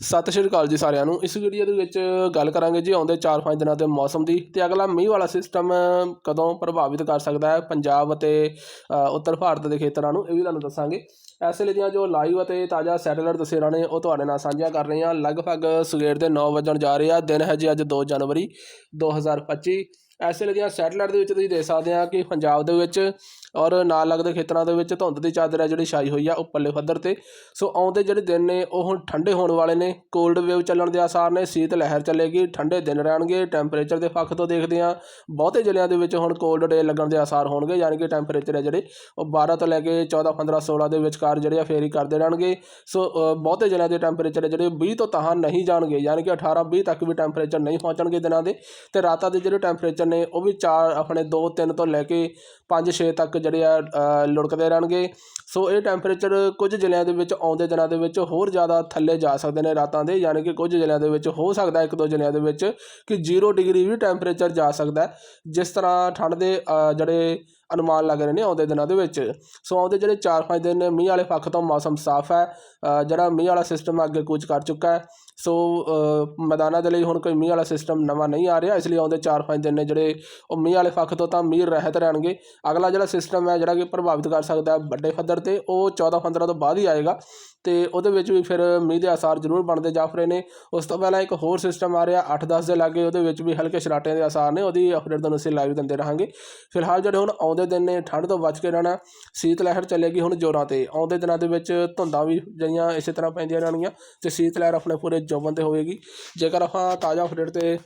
ਸਤਿ ਸ਼੍ਰੀ ਅਕਾਲ ਜੀ ਸਾਰਿਆਂ ਨੂੰ। ਇਸ ਵੀਡੀਓ ਦੇ ਵਿੱਚ ਗੱਲ ਕਰਾਂਗੇ ਜੀ ਆਉਂਦੇ 4-5 ਦਿਨਾਂ ਦੇ ਮੌਸਮ ਦੀ ਤੇ ਅਗਲਾ ਮੀਂਹ ਵਾਲਾ ਸਿਸਟਮ ਕਦੋਂ ਪ੍ਰਭਾਵਿਤ ਕਰ ਸਕਦਾ ਹੈ ਪੰਜਾਬ ਅਤੇ ਉੱਤਰ ਭਾਰਤ ਦੇ ਖੇਤਰਾਂ ਨੂੰ, ਇਹ ਵੀ ਤੁਹਾਨੂੰ ਦੱਸਾਂਗੇ। ਐਸੇ ਲਈ ਦੀਆਂ ਜੋ ਲਾਈਵ ਅਤੇ ਤਾਜ਼ਾ ਸੈਟੇਲਾਈਟ ਤਸਵੀਰਾਂ ਨੇ, ਉਹ ਤੁਹਾਡੇ ਨਾਲ ਸਾਂਝੀਆਂ ਕਰ ਰਹੇ ਹਾਂ ਲਗਭਗ ਸਵੇਰ ਦੇ 9 ਵਜਣ ਜਾ ਰਹੇ ਆ। ਦਿਨ ਹੈ ਜੀ ਅੱਜ 2 ਜਨਵਰੀ 2025 ਐਸੇ ਲਈ ਦੀਆਂ ਸੈਟੇਲਾਈਟ ਦੇ ਵਿੱਚ ਤੁਸੀਂ ਦੇਖ ਸਕਦੇ ਆ ਕਿ ਪੰਜਾਬ ਦੇ ਵਿੱਚ ਔਰ ਨਾਲ ਲੱਗਦੇ ਖੇਤਰਾਂ ਦੇ ਵਿੱਚ ਧੁੰਦ ਦੀ ਚਾਦਰ ਹੈ ਜਿਹੜੀ ਛਾਈ ਹੋਈ ਆ ਉੱਪਰਲੇ ਪੱਧਰ ਤੇ। ਸੋ ਆਉਂਦੇ ਜਿਹੜੇ ਦਿਨ ਨੇ ਉਹ ਹੁਣ ਠੰਡੇ ਹੋਣ ਵਾਲੇ ਨੇ। ਕੋਲਡ ਵੇਵ ਚੱਲਣ ਦੇ ਆਸਾਰ ਨੇ, ਸੀਤ ਲਹਿਰ ਚੱਲੇਗੀ, ਠੰਡੇ ਦਿਨ ਰਹਿਣਗੇ ਟੈਂਪਰੇਚਰ ਦੇ ਪੱਖ ਤੋਂ ਦੇਖਦੇ ਆ। ਬਹੁਤੇ ਜ਼ਿਲ੍ਹਿਆਂ ਦੇ ਵਿੱਚ ਹੁਣ ਕੋਲਡ ਡੇ ਲੱਗਣ ਦੇ ਆਸਾਰ ਹੋਣਗੇ, ਯਾਨੀ ਕਿ ਟੈਂਪਰੇਚਰ ਹੈ ਜਿਹੜੇ ਉਹ 12 ਤੋਂ ਲੈ ਕੇ 14 15 16 ਦੇ ਵਿਚਕਾਰ ਜਿਹੜੇ ਆ ਫੇਰੀ ਕਰਦੇ ਰਹਿਣਗੇ। ਸੋ ਬਹੁਤੇ ਜ਼ਿਲ੍ਹਿਆਂ ਦੇ ਟੈਂਪਰੇਚਰ ਜਿਹੜੇ 20 ਤੋਂ ਤਾਹਾਂ ਨਹੀਂ ਜਾਣਗੇ, ਯਾਨੀ ਕਿ 18 20 ਤੱਕ ਵੀ ਟੈਂਪਰੇਚਰ ਨਹੀਂ ਪਹੁੰਚਣਗੇ ਦਿਨਾਂ ਦੇ। ਤੇ ਰਾਤਾਂ ਦੇ ਜਿਹੜੇ ਟੈਂਪਰੇਚਰ ਨੇ, ਉਹ ਵੀ ਚਾਰ ਆਪਣੇ 2 3 ਤੋਂ ਲੈ ਕੇ 5 6 ਤੱਕ ਜਿਹੜੇ ਆ ਲੁੜਕਦੇ ਰਹਿਣਗੇ। ਸੋ ਇਹ ਟੈਂਪਰੇਚਰ ਕੁਝ ਜ਼ਿਲ੍ਹਿਆਂ ਦੇ ਵਿੱਚ ਆਉਂਦੇ ਦਿਨਾਂ ਦੇ ਵਿੱਚ ਹੋਰ ਜ਼ਿਆਦਾ ਥੱਲੇ ਜਾ ਸਕਦੇ ਨੇ ਰਾਤਾਂ ਦੇ, ਯਾਨੀ ਕਿ ਕੁਝ ਜ਼ਿਲ੍ਹਿਆਂ ਦੇ ਵਿੱਚ ਹੋ ਸਕਦਾ, ਇੱਕ ਦੋ ਜ਼ਿਲ੍ਹਿਆਂ ਦੇ ਵਿੱਚ, ਕਿ 0 ਡਿਗਰੀ ਵੀ ਟੈਂਪਰੇਚਰ ਜਾ ਸਕਦਾ ਜਿਸ ਤਰ੍ਹਾਂ ਠੰਡ ਦੇ ਜਿਹੜੇ ਅਨੁਮਾਨ ਲੱਗ ਰਹੇ ਨੇ ਆਉਂਦੇ ਦਿਨਾਂ ਦੇ ਵਿੱਚ। ਸੋ ਆਉਂਦੇ ਜਿਹੜੇ 4-5 ਦਿਨ ਨੇ ਮੀਂਹ ਵਾਲੇ ਪੱਖ ਤੋਂ ਮੌਸਮ ਸਾਫ਼ ਹੈ ਜਿਹੜਾ ਮੀਂਹ ਵਾਲਾ ਸਿਸਟਮ ਅੱਗੇ ਕੁਝ ਕਰ ਚੁੱਕਾ ਹੈ। ਸੋ ਮੈਦਾਨਾਂ ਦੇ ਲਈ ਹੁਣ ਕੋਈ ਮੀਂਹ ਵਾਲਾ ਸਿਸਟਮ ਨਵਾਂ ਨਹੀਂ ਆ ਰਿਹਾ, ਇਸ ਲਈ ਆਉਂਦੇ 4-5 ਦਿਨ ਨੇ ਜਿਹੜੇ ਉਹ ਮੀਂਹ ਵਾਲੇ ਪੱਖ ਤੋਂ ਤਾਂ ਮੀਂਹ ਰਹਿਤ ਰਹਿਣਗੇ। ਅਗਲਾ ਜਿਹੜਾ ਸਿਸਟਮ ਹੈ ਜਿਹੜਾ ਕਿ ਪ੍ਰਭਾਵਿਤ ਕਰ ਸਕਦਾ ਹੈ ਵੱਡੇ ਪੱਧਰ ਤੇ, ਉਹ 14-15 ਤੋਂ ਬਾਅਦ ਹੀ ਆਏਗਾ। ਤੇ ਉਹਦੇ ਵਿੱਚ ਵੀ ਫਿਰ ਮੀਂਹ ਦੇ ਆਸਾਰ ਜ਼ਰੂਰ ਬਣਦੇ ਜਾ ਰਹੇ ਨੇ। ਉਸ ਤੋਂ ਪਹਿਲਾਂ ਇੱਕ ਹੋਰ ਸਿਸਟਮ ਆ ਰਿਹਾ 8-10 ਦੇ ਲਾਗੇ, ਉਹਦੇ ਵਿੱਚ ਵੀ ਹਲਕੇ ਛਰਾਟਿਆਂ ਦੇ ਆਸਾਰ ਨੇ, ਉਹਦੀ ਅਪਡੇਟ ਤੁਹਾਨੂੰ ਅਸੀਂ ਲਾਈਵ ਦਿੰਦੇ ਰਹਾਂਗੇ। ਫਿਲਹਾਲ ਜਿਹੜੇ ਹੁਣ ਆਉਂਦੇ ਦਿਨ ਨੇ ਠੰਡ ਤੋਂ ਬਚ ਕੇ ਰਹਿਣਾ, ਸੀਤ ਲਹਿਰ ਚੱਲੇਗੀ ਹੁਣ ਜ਼ੋਰਾਂ ਤੇ। ਆਉਂਦੇ ਦਿਨਾਂ ਦੇ ਵਿੱਚ ਧੁੰਦਾਂ ਵੀ ਜਿਹੜੀਆਂ ਇਸੇ ਤਰ੍ਹਾਂ ਪੈਂਦੀਆਂ ਰਹਿਣਗੀਆਂ ਤੇ ਸੀਤ ਲਹਿਰ ਆਪਣੇ ਪੂਰੇ ਜੋਬਨ ਤੇ ਹੋਵੇਗੀ। ਜੇਕਰ ਆਪਾਂ ਤਾਜ਼ਾ ਅਪਡੇਟ ਤੇ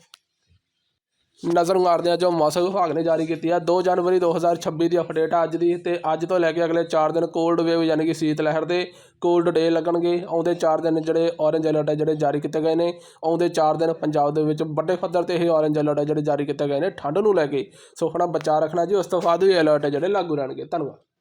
ਨਜ਼ਰ ਮਾਰਦੇ ਹਾਂ ਜੋ ਮੌਸਮ ਵਿਭਾਗ ਨੇ ਜਾਰੀ ਕੀਤੀ ਹੈ 2 ਜਨਵਰੀ 2026 ਦੀ ਅਪਡੇਟ ਆ ਅੱਜ ਦੀ ਤੇ ਅੱਜ ਤੋਂ ਲੈ ਕੇ ਅਗਲੇ 4 ਦਿਨ ਕੋਲਡ ਵੇਵ ਯਾਨੀ ਕਿ ਸੀਤ ਲਹਿਰ ਦੇ ਕੋਲਡ ਡੇ ਲੱਗਣਗੇ। ਆਉਂਦੇ 4 ਦਿਨ ਜਿਹੜੇ ਔਰੇਂਜ ਅਲਰਟ ਹੈ ਜਿਹੜੇ ਜਾਰੀ ਕੀਤੇ ਗਏ ਨੇ। ਆਉਂਦੇ 4 ਦਿਨ ਪੰਜਾਬ ਦੇ ਵਿੱਚ ਵੱਡੇ ਪੱਧਰ ਤੇ ਇਹ ਔਰੇਂਜ ਅਲਰਟ ਹੈ ਜਿਹੜੇ ਜਾਰੀ ਕੀਤੇ ਗਏ ਨੇ ਠੰਡ ਨੂੰ ਲੈ ਕੇ। ਸੋ ਆਪਣਾ ਬਚਾਅ ਰੱਖਣਾ ਜੀ, ਉਸ ਤੋਂ ਬਾਅਦ ਵੀ ਅਲਰਟ ਹੈ ਜਿਹੜੇ ਲਾਗੂ ਰਹਿਣਗੇ। ਧੰਨਵਾਦ।